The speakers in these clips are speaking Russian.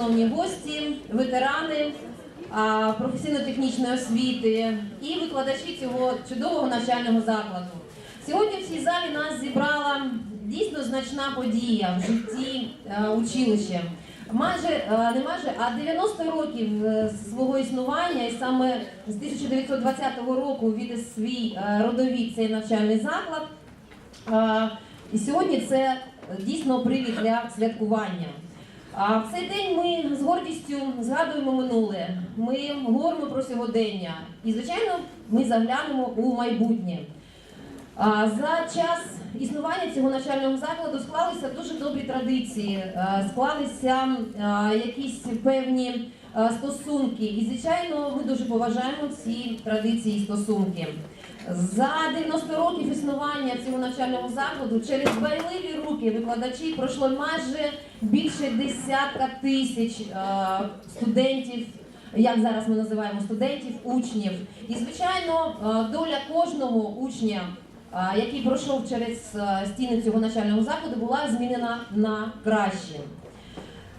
шановні гості, ветерани професійно-технічної освіти і викладачі цього чудового навчального закладу. Сьогодні в цій залі нас зібрала дійсно значна подія в житті е, училища. Майже е, не майже, а 90 років е, свого існування, і саме з 1920 року від свій родовід цей навчальний заклад. І сьогодні це дійсно привід для святкування. В цей день ми з гордістю згадуємо минуле. Ми говоримо про сьогодення. І, звичайно, ми заглянемо у майбутнє. За час існування цього навчального закладу склалися дуже добрі традиції, склалися якісь певні стосунки. І, звичайно, ми дуже поважаємо ці традиції і стосунки. За 90 років існування цього навчального закладу через байливі руки викладачів пройшло майже більше десятка тисяч е, студентів, як зараз ми називаємо студентів, учнів. І звичайно, е, доля кожного учня, е, який пройшов через стіни цього навчального закладу, була змінена на краще.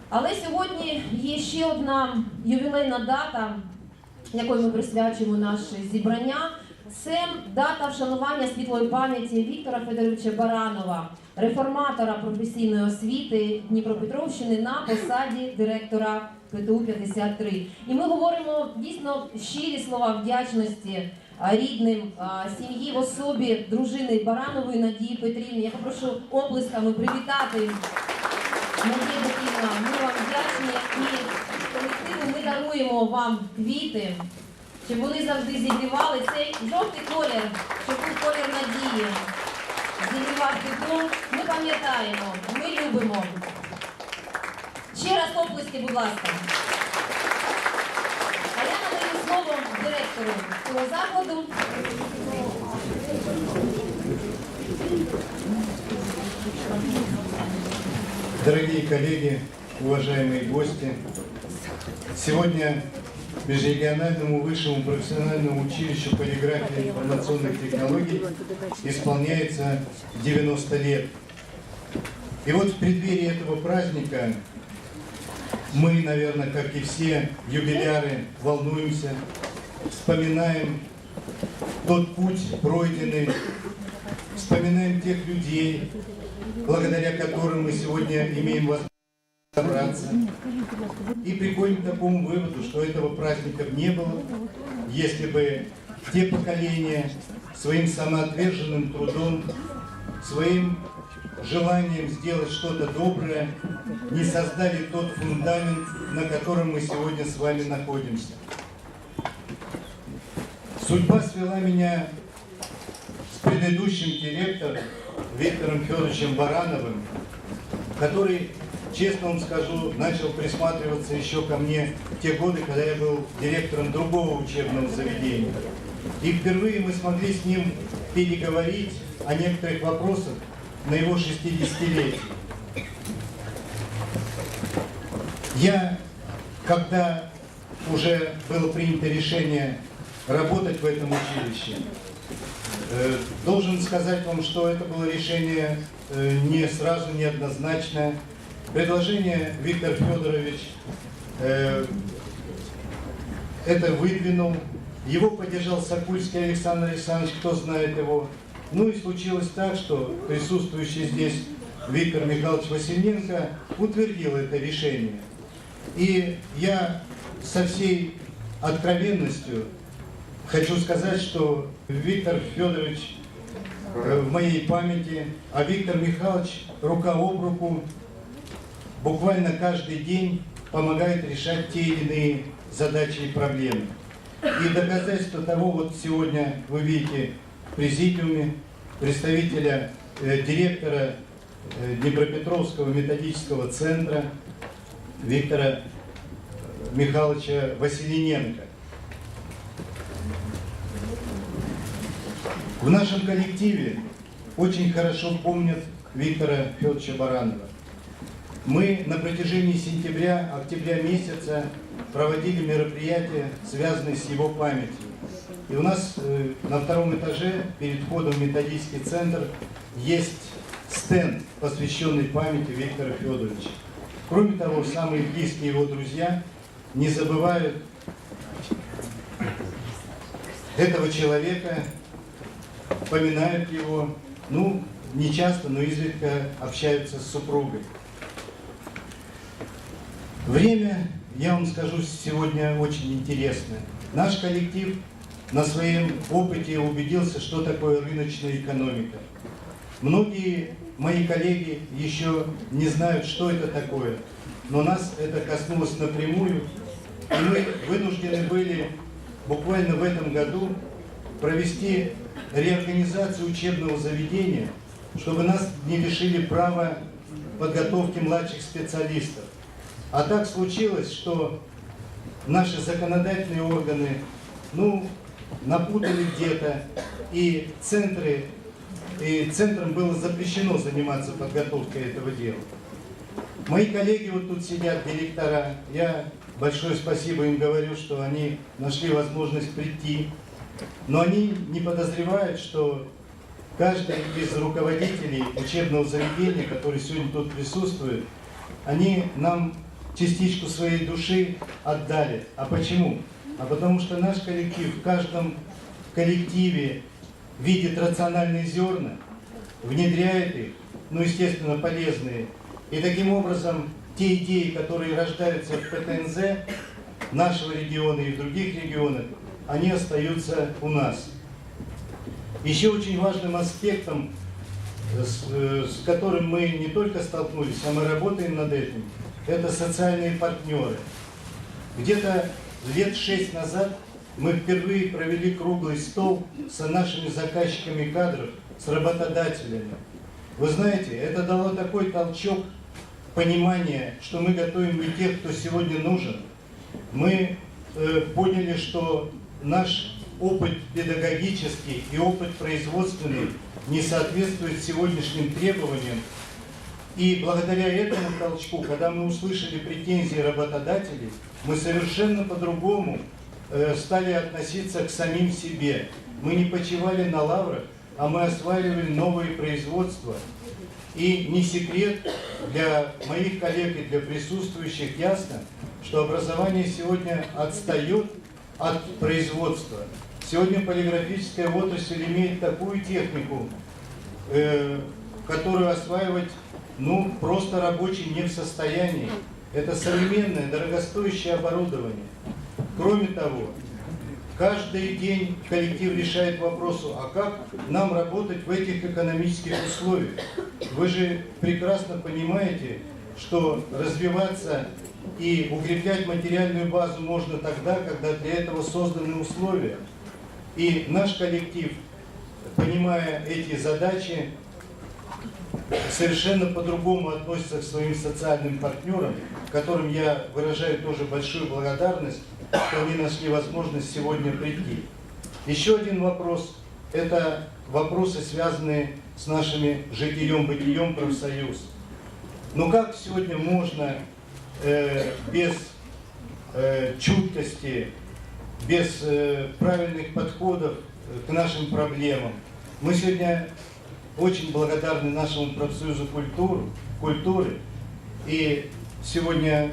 Але сьогодні є ще одна ювілейна дата, якою ми присвячуємо наше зібрання. Це дата вшанування світлої пам'яті Віктора Федоровича Баранова, реформатора професійної освіти Дніпропетровщини на посаді директора ПТУ 53. І ми говоримо дійсно щирі слова вдячності рідним сім'ї в особі дружини Баранової Надії Петрівни. Я попрошу оплесками привітати Надія Петрівна. Ми вам вдячні і колективу ми даруємо вам квіти щоб вони завжди зігрівали цей жовтий колір, щоб був колір надії. Зігрівав тепло. Ми пам'ятаємо, ми любимо. Ще раз оплески, будь ласка. А я надаю слово директору цього закладу. Дорогие коллеги, уважаемые гости, сегодня Межрегиональному высшему профессиональному училищу полиграфии и информационных технологий исполняется 90 лет. И вот в преддверии этого праздника мы, наверное, как и все юбиляры, волнуемся, вспоминаем тот путь пройденный, вспоминаем тех людей, благодаря которым мы сегодня имеем возможность собраться. И приходим к такому выводу, что этого праздника не было, если бы те поколения своим самоотверженным трудом, своим желанием сделать что-то доброе, не создали тот фундамент, на котором мы сегодня с вами находимся. Судьба свела меня с предыдущим директором Виктором Федоровичем Барановым, который, честно вам скажу, начал присматриваться еще ко мне в те годы, когда я был директором другого учебного заведения. И впервые мы смогли с ним переговорить о некоторых вопросах на его 60-летие. Я, когда уже было принято решение работать в этом училище, Э, Должен сказать вам, что это было решение э, не сразу, неоднозначное. Предложение Виктор Федорович э, это выдвинул. Его поддержал Сокульский Александр Александрович, кто знает его. Ну и случилось так, что присутствующий здесь Виктор Михайлович Василенко утвердил это решение. И я со всей откровенностью Хочу сказать, что Виктор Федорович э, в моей памяти, а Виктор Михайлович рука об руку буквально каждый день помогает решать те или иные задачи и проблемы. И доказательство того, вот сегодня вы видите в президиуме представителя, э, директора э, Днепропетровского методического центра Виктора Михайловича Василененко. В нашем коллективе очень хорошо помнят Виктора Федоровича Баранова. Мы на протяжении сентября-октября месяца проводили мероприятия, связанные с его памятью. И у нас э, на втором этаже, перед входом в методический центр, есть стенд, посвященный памяти Виктора Федоровича. Кроме того, самые близкие его друзья не забывают этого человека, поминают его, ну, не часто, но изредка общаются с супругой. Время, я вам скажу, сегодня очень интересное. Наш коллектив на своем опыте убедился, что такое рыночная экономика. Многие мои коллеги еще не знают, что это такое, но нас это коснулось напрямую, и мы вынуждены были буквально в этом году провести реорганизацию учебного заведения, чтобы нас не лишили права подготовки младших специалистов. А так случилось, что наши законодательные органы, ну, напутали где-то, и центры, и центрам было запрещено заниматься подготовкой этого дела. Мои коллеги вот тут сидят, директора, я большое спасибо им говорю, что они нашли возможность прийти, но они не подозревают, что каждый из руководителей учебного заведения, который сегодня тут присутствует, они нам частичку своей души отдали. А почему? А потому что наш коллектив в каждом коллективе видит рациональные зерна, внедряет их, ну, естественно, полезные. И таким образом те идеи, которые рождаются в ПТНЗ нашего региона и в других регионах, они остаются у нас. Еще очень важным аспектом, с, э, с которым мы не только столкнулись, а мы работаем над этим, это социальные партнеры. Где-то лет шесть назад мы впервые провели круглый стол с нашими заказчиками кадров, с работодателями. Вы знаете, это дало такой толчок понимания, что мы готовим не тех, кто сегодня нужен. Мы э, поняли, что наш опыт педагогический и опыт производственный не соответствует сегодняшним требованиям. И благодаря этому толчку, когда мы услышали претензии работодателей, мы совершенно по-другому э, стали относиться к самим себе. Мы не почивали на лаврах, а мы осваивали новые производства. И не секрет для моих коллег и для присутствующих ясно, что образование сегодня отстает от производства. Сегодня полиграфическая отрасль имеет такую технику, э, которую осваивать ну, просто рабочий не в состоянии. Это современное, дорогостоящее оборудование. Кроме того, каждый день коллектив решает вопросу, а как нам работать в этих экономических условиях? Вы же прекрасно понимаете, что развиваться и укреплять материальную базу можно тогда, когда для этого созданы условия. И наш коллектив, понимая эти задачи, совершенно по-другому относится к своим социальным партнерам, которым я выражаю тоже большую благодарность, что они нашли возможность сегодня прийти. Еще один вопрос – это вопросы, связанные с нашими житием-бытием профсоюз. Но как сегодня можно э, без э, чуткости, без э, правильных подходов к нашим проблемам? Мы сегодня очень благодарны нашему профсоюзу культуры, культуры. И сегодня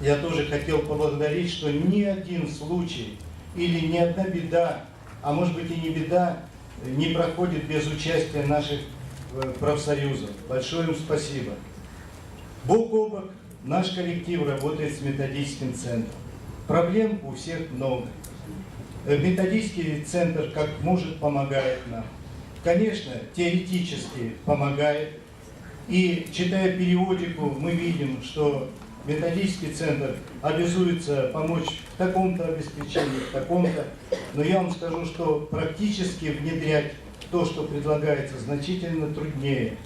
я тоже хотел поблагодарить, что ни один случай или ни одна беда, а может быть и не беда, не проходит без участия наших э, профсоюзов. Большое им спасибо. Бок о бок наш коллектив работает с методическим центром. Проблем у всех много. Э, Методический центр как может помогает нам конечно, теоретически помогает. И читая периодику, мы видим, что методический центр обязуется помочь в таком-то обеспечении, в таком-то. Но я вам скажу, что практически внедрять то, что предлагается, значительно труднее.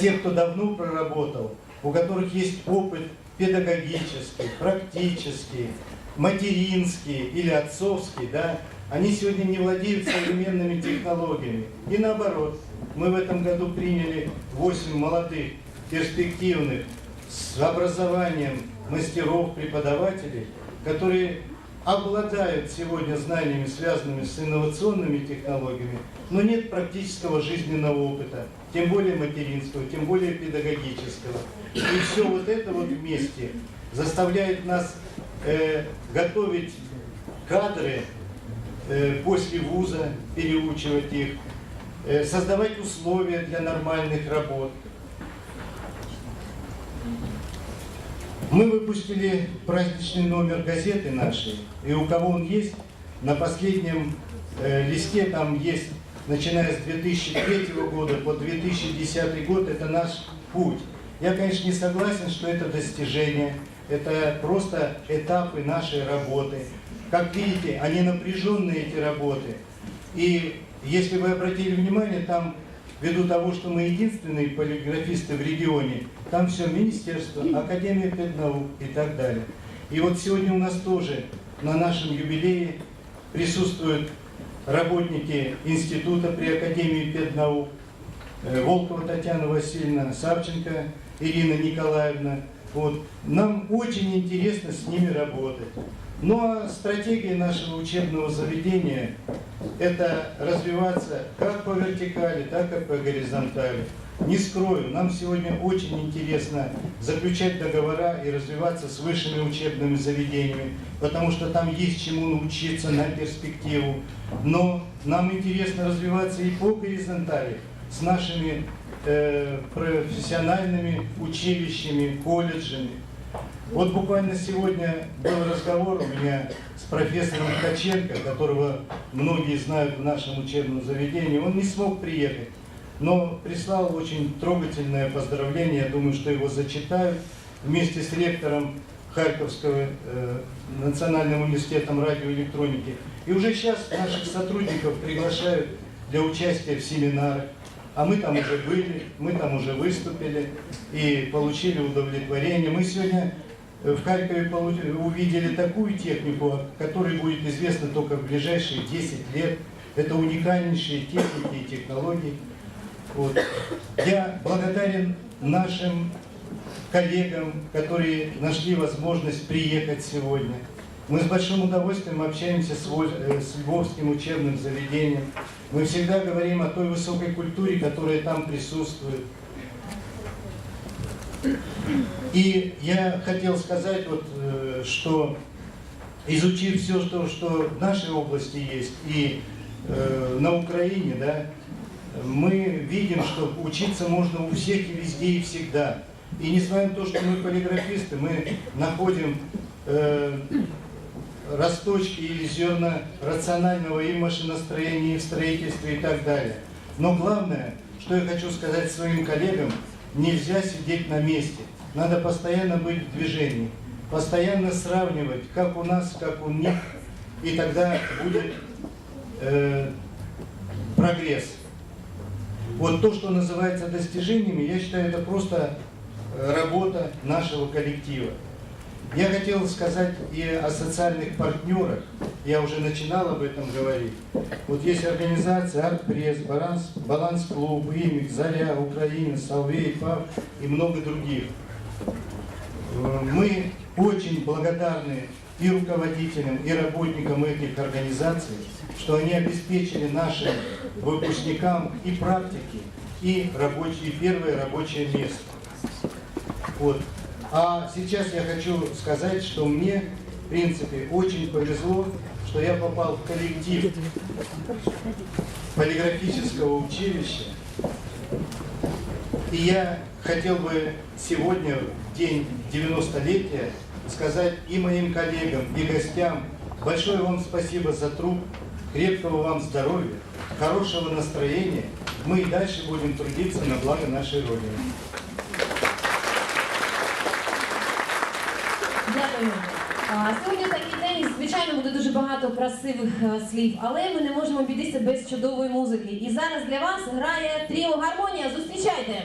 Те, кто давно проработал, у которых есть опыт педагогический, практический, материнский или отцовский, да, они сегодня не владеют современными технологиями. И наоборот, мы в этом году приняли 8 молодых, перспективных, с образованием мастеров, преподавателей, которые обладают сегодня знаниями, связанными с инновационными технологиями, но нет практического жизненного опыта, тем более материнского, тем более педагогического. И все вот это вот вместе заставляет нас э, готовить кадры после вуза, переучивать их, э, создавать условия для нормальных работ. Мы выпустили праздничный номер газеты нашей, и у кого он есть, на последнем э, листе там есть, начиная с 2003 года по 2010 год, это наш путь. Я, конечно, не согласен, что это достижение, это просто этапы нашей работы. Как видите, они напряженные, эти работы. И если вы обратили внимание, там, ввиду того, что мы единственные полиграфисты в регионе, там все Министерство, Академия педнаук и так далее. И вот сегодня у нас тоже на нашем юбилее присутствуют работники института при Академии педнаук, э, Волкова Татьяна Васильевна, Савченко Ирина Николаевна. Вот. Нам очень интересно с ними работать. А стратегия нашего учебного заведения – это развиваться как по вертикали, так и по горизонтали. Не скрою, нам сегодня очень интересно заключать договора и развиваться с высшими учебными заведениями, потому что там есть чему научиться на перспективу. Но нам интересно развиваться и по горизонтали с нашими э, профессиональными училищами, колледжами. Вот буквально сегодня был разговор у меня с профессором Ткаченко, которого многие знают в нашем учебном заведении. Он не смог приехать, но прислал очень трогательное поздравление. Я думаю, что его зачитают вместе с ректором Харьковского э, национальным университетом радиоэлектроники. И уже сейчас наших сотрудников приглашают для участия в семинарах. А мы там уже были, мы там уже выступили и получили удовлетворение. Мы сегодня э, в Харькове увидели такую технику, о которой будет известно только в ближайшие 10 лет. Это уникальнейшие техники и технологии. Вот. Я благодарен нашим коллегам, которые нашли возможность приехать сегодня. Мы с большим удовольствием общаемся с, э, с Львовским учебным заведением. Мы всегда говорим о той высокой культуре, которая там присутствует. И я хотел сказать, вот, э, что изучив все, что, что в нашей области есть и э, на Украине, да, мы видим, что учиться можно у всех и везде и всегда. И несмотря на то, что мы полиграфисты, мы находим э, росточки или зерна рационального и в машиностроении, и в строительстве и так далее. Но главное, что я хочу сказать своим коллегам, нельзя сидеть на месте. Надо постоянно быть в движении, постоянно сравнивать, как у нас, как у них, и тогда будет э, прогресс. Вот то, что называется достижениями, я считаю, это просто э, работа нашего коллектива. Я хотел сказать и о социальных партнерах. Я уже начинал об этом говорить. Вот есть организации Артпресс, Баланс, Баланс Клуб, Имик, Заря, Украина, Соловей, ПАВ и много других. Э, Мы очень благодарны и руководителям, и работникам этих организаций, что они обеспечили нашим выпускникам и практики, и, рабочие, и первое рабочее место. Вот. А сейчас я хочу сказать, что мне, в принципе, очень повезло, что я попал в коллектив полиграфического училища. И я хотел бы сегодня, в день 90-летия, сказать и моим коллегам, и гостям большое вам спасибо за труд, крепкого вам здоровья, хорошего настроения. Мы и дальше будем трудиться на благо нашей Родины. Дякую. Сьогодні такий день, звичайно, буде дуже багато красивих е, слів, але ми не можемо обійтися без чудової музики. І зараз для вас грає тріо гармонія. Зустрічайте!